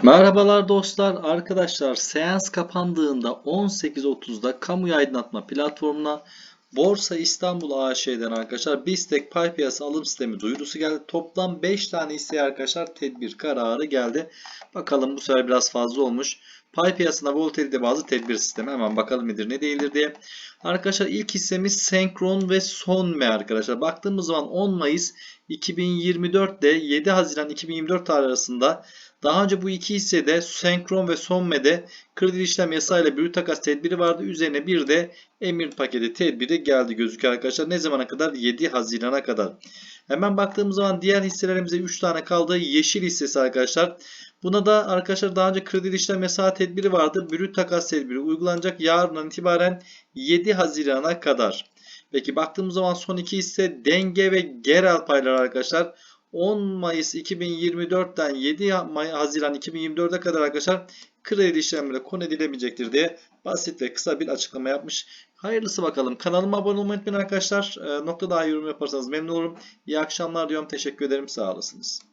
Merhabalar dostlar, arkadaşlar seans kapandığında 18.30'da kamuya aydınlatma platformuna Borsa İstanbul AŞ'den arkadaşlar BISTEK pay piyasa alım sistemi duyurusu geldi. Toplam 5 tane hisseye arkadaşlar tedbir kararı geldi. Bakalım bu sefer biraz fazla olmuş. Pay piyasasında volatilite bazı tedbir sistemi. Hemen bakalım nedir ne değildir diye. Arkadaşlar ilk hissemiz Senkron ve Sonme arkadaşlar. Baktığımız zaman 10 Mayıs 2024 ile 7 Haziran 2024 tarih arasında daha önce bu iki hissede Senkron ve Sonme'de kredi işlem yasayla brüt takas tedbiri vardı. Üzerine bir de emir paketi tedbiri geldi gözüküyor arkadaşlar. Ne zamana kadar? 7 Haziran'a kadar. Hemen baktığımız zaman diğer hisselerimize 3 tane kaldı. Yeşil hissesi arkadaşlar. Buna da arkadaşlar daha önce kredi işlem yasağı tedbiri vardı. Brüt takas tedbiri uygulanacak yarından itibaren 7 Haziran'a kadar. Peki baktığımız zaman son iki hisse denge ve gerel payları arkadaşlar. 10 Mayıs 2024'ten 7 Haziran 2024'e kadar arkadaşlar kredi işlemleri konu edilemeyecektir diye basit ve kısa bir açıklama yapmış. Hayırlısı bakalım. Kanalıma abone olmayı unutmayın arkadaşlar. Ee, nokta daha yorum yaparsanız memnun olurum. İyi akşamlar diyorum. Teşekkür ederim. Sağ olasınız.